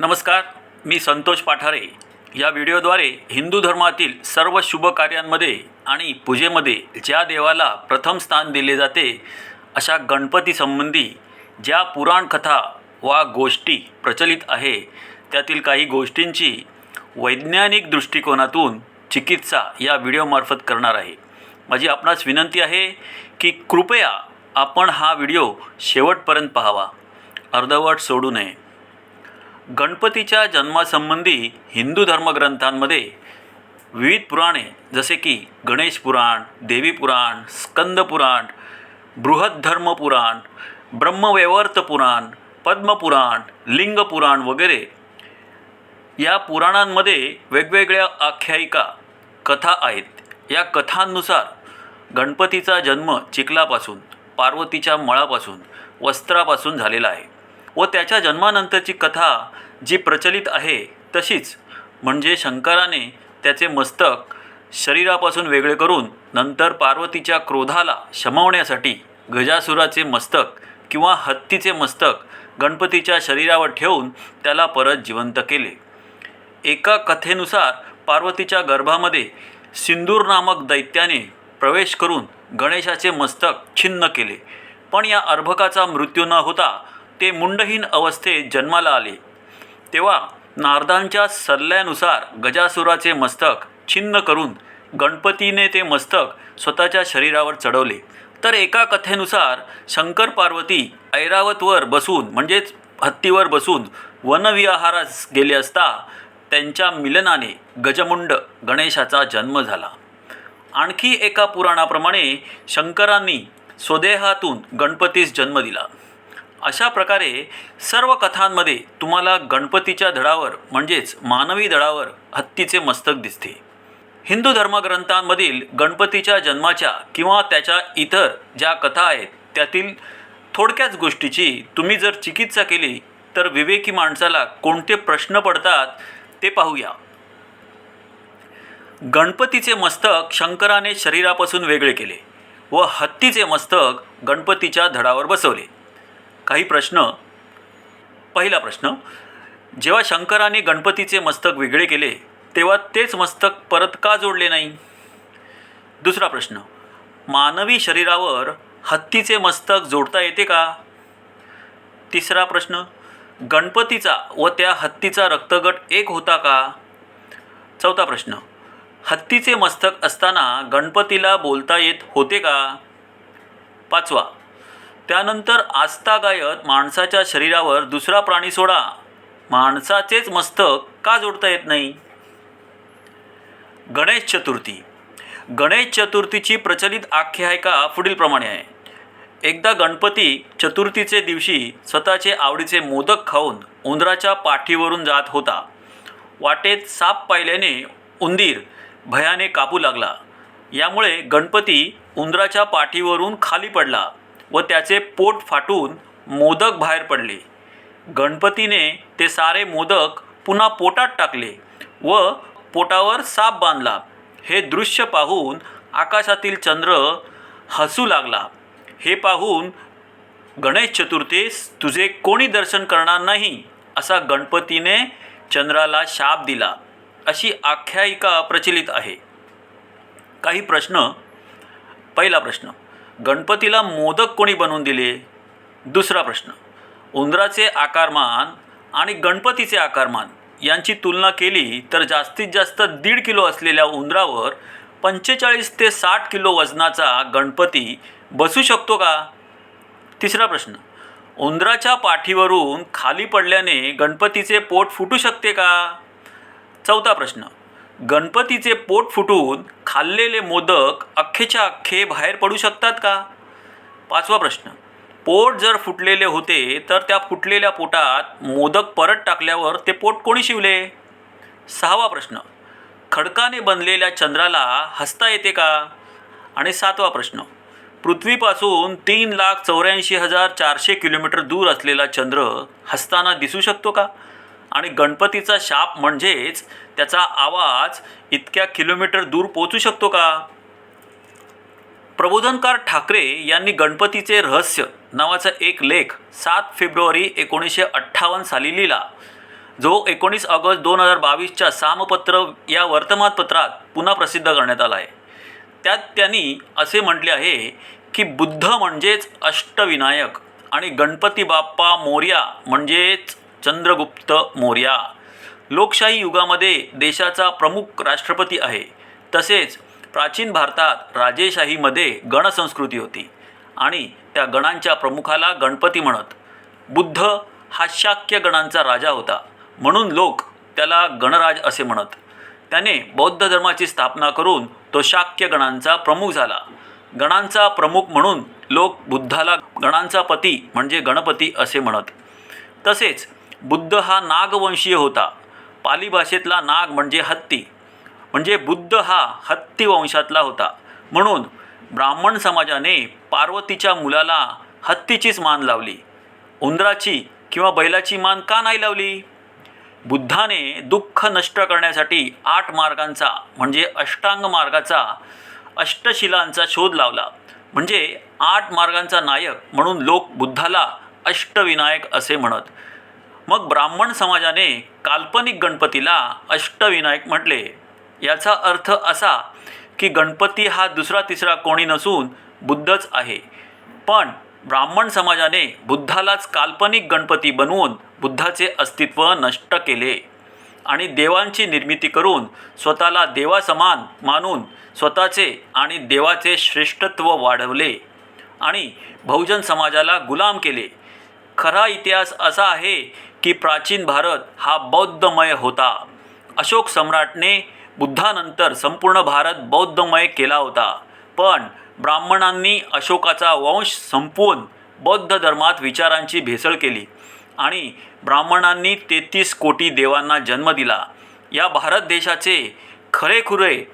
नमस्कार मी संतोष पाठारे. या व्हिडिओद्वारे हिंदू धर्मातील सर्व शुभ कार्यांमध्ये आणि पूजेमध्ये ज्या देवाला प्रथम स्थान दिले जाते अशा गणपतीसंबंधी ज्या पुराण कथा वा गोष्टी प्रचलित आहे त्यातील काही गोष्टींची वैज्ञानिक दृष्टिकोनातून चिकित्सा या व्हिडिओमार्फत करणार आहे. माझी आपणास विनंती आहे की कृपया आपण हा व्हिडिओ शेवटपर्यंत पाहावा. अर्धवट सोडू नये. गणपतीच्या जन्मासंबंधी हिंदू धर्मग्रंथांमध्ये विविध पुराणे जसे की गणेश पुराण देवी पुराण स्कंद पुराण बृहद्धर्म पुराण ब्रह्मवैवर्त पुराण पद्मपुराण लिंग पुराण वगैरे या पुराणांमध्ये वेगवेगळ्या आख्यायिका कथा आहेत. या कथांनुसार गणपतीचा जन्म चिखलापासून पार्वतीच्या मळापासून वस्त्रापासून झालेला आहे. व त्याच्या जन्मानंतरची कथा जी प्रचलित आहे तशीच. म्हणजे शंकराने त्याचे मस्तक शरीरापासून वेगळे करून नंतर पार्वतीच्या क्रोधाला शमवण्यासाठी गजासुराचे मस्तक किंवा हत्तीचे मस्तक गणपतीच्या शरीरावर ठेवून त्याला परत जिवंत केले. एका कथेनुसार पार्वतीच्या गर्भामध्ये सिंदूर नामक दैत्याने प्रवेश करून गणेशाचे मस्तक छिन्न केले. पण या अर्भकाचा मृत्यू न होता ते मुंडहीन अवस्थेत जन्माला आले. तेव्हा नारदांच्या सल्ल्यानुसार गजासुराचे मस्तक छिन्न करून गणपतीने ते मस्तक स्वतःच्या शरीरावर चढवले. तर एका कथेनुसार शंकर पार्वती ऐरावतवर बसून म्हणजेच हत्तीवर बसून वनविहारास गेले असता त्यांच्या मिलनाने गजमुंड गणेशाचा जन्म झाला. आणखी एका पुराणाप्रमाणे शंकरांनी स्वदेहातून गणपतीस जन्म दिला. अशा प्रकारे सर्व कथांमध्ये तुम्हाला गणपतीच्या धडावर म्हणजेच मानवी धडावर हत्तीचे मस्तक दिसते. हिंदू धर्मग्रंथांमधील गणपतीच्या जन्माच्या किंवा त्याच्या इतर ज्या कथा आहेत त्यातील थोडक्याच गोष्टीची तुम्ही जर चिकित्सा केली तर विवेकी माणसाला कोणते प्रश्न पडतात ते पाहूया. गणपतीचे मस्तक शंकराने शरीरापासून वेगळे केले व हत्तीचे मस्तक गणपतीच्या धडावर बसवले. काही प्रश्न. पहिला प्रश्न जेव्हा शंकराने गणपतीचे मस्तक वेगळे केले तेव्हा तेच मस्तक परत का जोडले नाही? दुसरा प्रश्न मानवी शरीरावर हत्तीचे मस्तक जोडता येते का? तिसरा प्रश्न गणपतीचा व त्या हत्तीचा रक्तगट एक होता का? चौथा प्रश्न हत्तीचे मस्तक असताना गणपतीला बोलता येत होते का? पाचवा त्यानंतर आस्था गायत माणसाच्या शरीरावर दुसरा प्राणी सोडा. माणसाचेच मस्तक का जोडता येत नाही? गणेश चतुर्थी. गणेश चतुर्थीची प्रचलित आख्यायिका पुढीलप्रमाणे आहे. एकदा गणपती चतुर्थीचे दिवशी स्वतःचे आवडीचे मोदक खाऊन उंदराच्या पाठीवरून जात होता. वाटेत साप पाहिल्याने उंदीर भयाने कापू लागला. यामुळे गणपती उंदराच्या पाठीवरून खाली पडला. व त्याचे पोट फाटून मोदक बाहेर पडले. गणपतीने ते सारे मोदक पुन्हा पोटात टाकले व पोटावर साप बांधला. हे दृश्य पाहून आकाशातील चंद्र हसू लागला. हे पाहून गणेश चतुर्थीस तुझे कोणी दर्शन करणार नाही? असा गणपतीने चंद्राला शाप दिला. अशी आख्यायिका प्रचलित आहे. काही प्रश्न. पहिला प्रश्न. गणपतीला मोदक कोणी बनवून दिले? दुसरा प्रश्न. उंदराचे आकारमान आणि गणपतीचे आकारमान यांची तुलना केली तर जास्तीत जास्त दीड किलो असलेल्या उंदरावर पंचेचाळीस ते साठ किलो वजनाचा गणपती बसू शकतो का? तिसरा प्रश्न. उंदराच्या पाठीवरून खाली पडल्याने गणपतीचे पोट फुटू शकते का? चौथा प्रश्न. गणपतीचे पोट फुटून खाल्लेले मोदक अख्खेच्या अख्खे बाहेर पडू शकतात का? पाचवा प्रश्न. पोट जर फुटलेले होते तर त्या फुटलेल्या पोटात मोदक परत टाकल्यावर ते पोट कोणी शिवले? सहावा प्रश्न. खडकाने बनलेल्या चंद्राला हसता येते का? आणि सातवा प्रश्न. पृथ्वीपासून तीन लाख चौऱ्याऐंशी हजार चारशे किलोमीटर दूर असलेला चंद्र हसताना दिसू शकतो का? आणि गणपतीचा शाप म्हणजेच त्याचा आवाज इतक्या किलोमीटर दूर पोचू शकतो का? प्रबोधनकार ठाकरे यांनी गणपतीचे रहस्य नावाचा एक लेख सात फेब्रुवारी एकोणीसशे अठ्ठावन्न साली लिहिला. जो एकोणीस ऑगस्ट दोन हजार बावीसच्या सामपत्र या वर्तमानपत्रात पुन्हा प्रसिद्ध करण्यात आला आहे. त्यात त्यांनी असे म्हटले आहे की बुद्ध म्हणजेच अष्टविनायक आणि गणपती बाप्पा मोर्या म्हणजेच चंद्रगुप्त मोर्या. लोकशाही युगामध्ये देशाचा प्रमुख राष्ट्रपती आहे. तसेच प्राचीन भारतात राजेशाहीमध्ये गणसंस्कृती होती आणि त्या गणांच्या प्रमुखाला गणपती म्हणत. बुद्ध हा शाक्य गणांचा राजा होता. म्हणून लोक त्याला गणराज असे म्हणत. त्याने बौद्ध धर्माची स्थापना करून तो शाक्य गणांचा प्रमुख झाला. गणांचा प्रमुख म्हणून लोक बुद्धाला गणांचा पती म्हणजे गणपती असे म्हणत. तसेच बुद्ध हा नागवंशीय होता. पाली भाषेतला नाग म्हणजे हत्ती. म्हणजे बुद्ध हा हत्ती वंशातला होता. म्हणून ब्राह्मण समाजाने पार्वतीच्या मुलाला हत्तीचीच मान लावली. उंदराची किंवा बैलाची मान का नाही लावली? बुद्धाने दुःख नष्ट करण्यासाठी आठ मार्गांचा म्हणजे अष्टांग मार्गाचा अष्टशिलांचा शोध लावला. म्हणजे आठ मार्गांचा नायक म्हणून लोक बुद्धाला अष्टविनायक असे म्हणत. मग ब्राह्मण समाजाने काल्पनिक गणपतीला अष्टविनायक म्हटले. याचा अर्थ असा की गणपती हा दुसरा तिसरा कोणी नसून बुद्धच आहे. पण ब्राह्मण समाजाने बुद्धालाच काल्पनिक गणपती बनवून बुद्धाचे अस्तित्व नष्ट केले आणि देवांची निर्मिती करून स्वतःला देवासमान मानून स्वतःचे आणि देवाचे श्रेष्ठत्व वाढवले आणि बहुजन समाजाला गुलाम केले. खरा इतिहास असा आहे की प्राचीन भारत हा बौद्धमय होता. अशोक सम्राटने बुद्धानंतर संपूर्ण भारत बौद्धमय केला होता. पण ब्राह्मणांनी अशोकाचा वंश संपवून बौद्ध धर्मात विचारांची भेसळ केली आणि ब्राह्मणांनी तेहतीस कोटी देवांना जन्म दिला. या भारत देशाचे खरेखुरे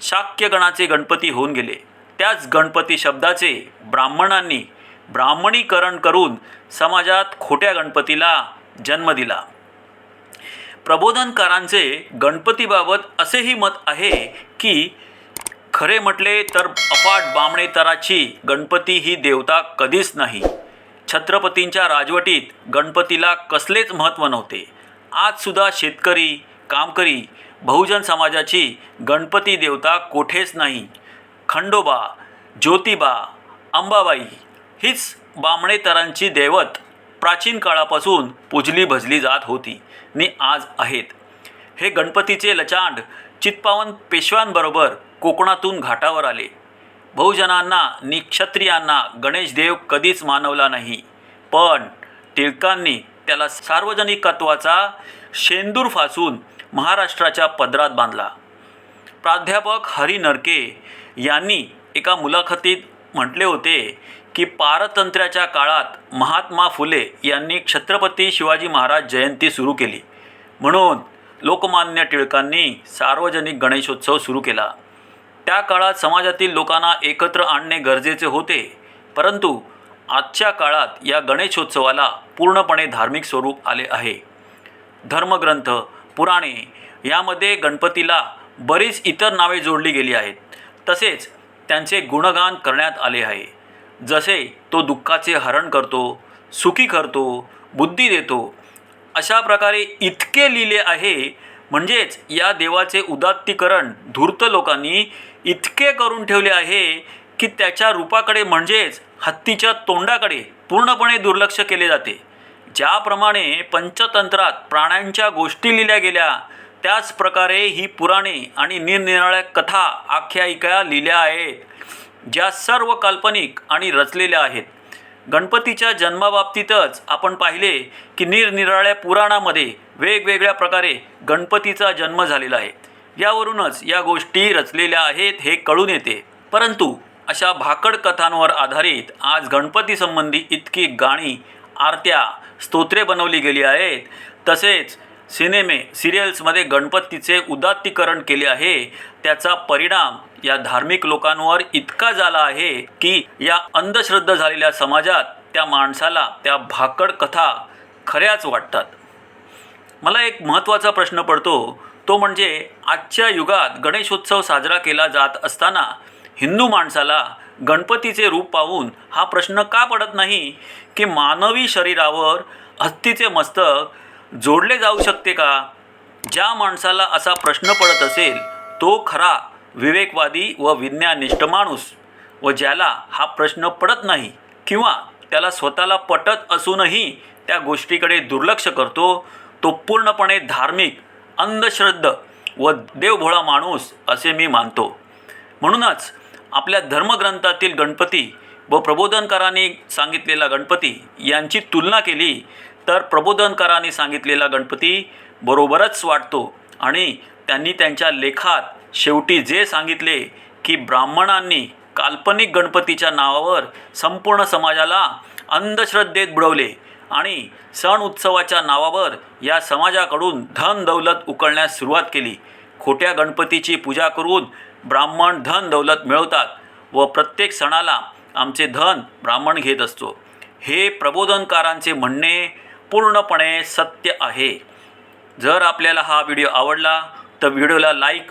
शाक्यगणाचे गणपती होऊन गेले. त्याच गणपती शब्दाचे ब्राह्मणांनी ब्राह्मणीकरण करून समाजात खोट्या गणपतीला जन्म दिला. प्रबोधनकारांचे गणपतीबाबत असेही मत आहे की खरे म्हटले तर अफाट बामणेतराची गणपती ही देवता कधीच नाही. छत्रपतींच्या राजवटीत गणपतीला कसलेच महत्त्व नव्हते. आजसुद्धा शेतकरी कामकरी बहुजन समाजाची गणपती देवता कोठेच नाही. खंडोबा ज्योतिबा अंबाबाई हीच बामणेतरांची दैवत प्राचीन काळापासून पूजली भजली जात होती. आणि आज आहेत. हे गणपतीचे लचांड चित्पावन पेशव्यांबरोबर कोकणातून घाटावर आले. बहुजनांना नि क्षत्रियांना गणेशदेव कधीच मानवला नाही. पण टिळकांनी त्याला सार्वजनिकत्वाचा शेंदूर फासून महाराष्ट्राच्या पदरात बांधला. प्राध्यापक हरी नरके यांनी एका मुलाखतीत म्हटले होते की पारतंत्र्याच्या काळात महात्मा फुले यांनी छत्रपती शिवाजी महाराज जयंती सुरू केली. म्हणून लोकमान्य टिळकांनी सार्वजनिक गणेशोत्सव सुरू केला. त्या काळात समाजातील लोकांना एकत्र आणणे गरजेचे होते. परंतु आजच्या काळात या गणेशोत्सवाला पूर्णपणे धार्मिक स्वरूप आले आहे. धर्मग्रंथ पुराणे यामध्ये गणपतीला बरीच इतर नावे जोडली गेली आहेत. तसेच त्यांचे गुणगान करण्यात आले आहे. जसे तो दुःखाचे हरण करतो सुखी करतो बुद्धी देतो अशा प्रकारे इतके लिहिले आहे म्हणजेच या देवाचे उदात्तीकरण धूर्त लोकांनी इतके करून ठेवले आहे की त्याच्या रूपाकडे म्हणजेच हत्तीच्या तोंडाकडे पूर्णपणे दुर्लक्ष केले जाते. ज्याप्रमाणे पंचतंत्रात प्राण्यांच्या गोष्टी लिहिल्या गेल्या त्याच प्रकारे ही पुराणे आणि निरनिराळ्या कथा आख्यायिका लिहिल्या आहेत. ज्या सर्व काल्पनिक आणि रचलेल्या आहेत. गणपतीच्या जन्माबाबतीतच आपण पाहिले की निरनिराळ्या पुराणामध्ये वेगवेगळ्या प्रकारे गणपतीचा जन्म झालेला आहे. यावरूनच या गोष्टी रचलेल्या आहेत हे कळून येते. परंतु अशा भाकड कथांवर आधारित आज गणपती संबंधी इतकी गाणी आरत्या स्तोत्रे बनवली गेली आहेत. तसेच सिनेमे सिरियल्समध्ये गणपतीचे उदात्तीकरण केले आहे. त्याचा परिणाम या धार्मिक लोकांवर इतका झाला आहे की या अंधश्रद्धा झालेल्या समाजात त्या माणसाला त्या भाकड कथा खऱ्याच वाटतात. मला एक महत्त्वाचा प्रश्न पडतो. तो म्हणजे आजच्या युगात गणेशोत्सव साजरा केला जात असताना हिंदू माणसाला गणपतीचे रूप पाहून हा प्रश्न का पडत नाही की मानवी शरीरावर हत्तीचे मस्तक जोडले जाऊ शकते का? ज्या माणसाला असा प्रश्न पडत असेल तो खरा विवेकवादी व विज्ञानिष्ठ माणूस व ज्याला हा प्रश्न पडत नाही किंवा त्याला स्वतःला पटत असूनही त्या गोष्टीकडे दुर्लक्ष करतो तो पूर्णपणे धार्मिक अंधश्रद्ध व देवभोळा माणूस असे मी मानतो. म्हणूनच आपल्या धर्मग्रंथातील गणपती व प्रबोधनकारांनी सांगितलेला गणपती यांची तुलना केली तर प्रबोधनकारांनी सांगितलेला गणपती बरोबरच वाटतो आणि त्यांनी त्यांच्या लेखात शेवटी जे सांगितले की ब्राह्मणांनी काल्पनिक गणपतीच्या नावावर संपूर्ण समाजाला अंधश्रद्धेत बुडवले आणि सण उत्सवाच्या नावावर या समाजाकडून धन दौलत उकळण्यास सुरुवात केली. खोट्या गणपतीची पूजा करून ब्राह्मण धन दौलत मिळवतात व प्रत्येक सणाला आमचे धन ब्राह्मण घेत असतो. हे प्रबोधनकारांचे म्हणणे पूर्णपणे सत्य आहे. जर आपल्याला हा व्हिडिओ आवडला तर व्हिडिओला लाईक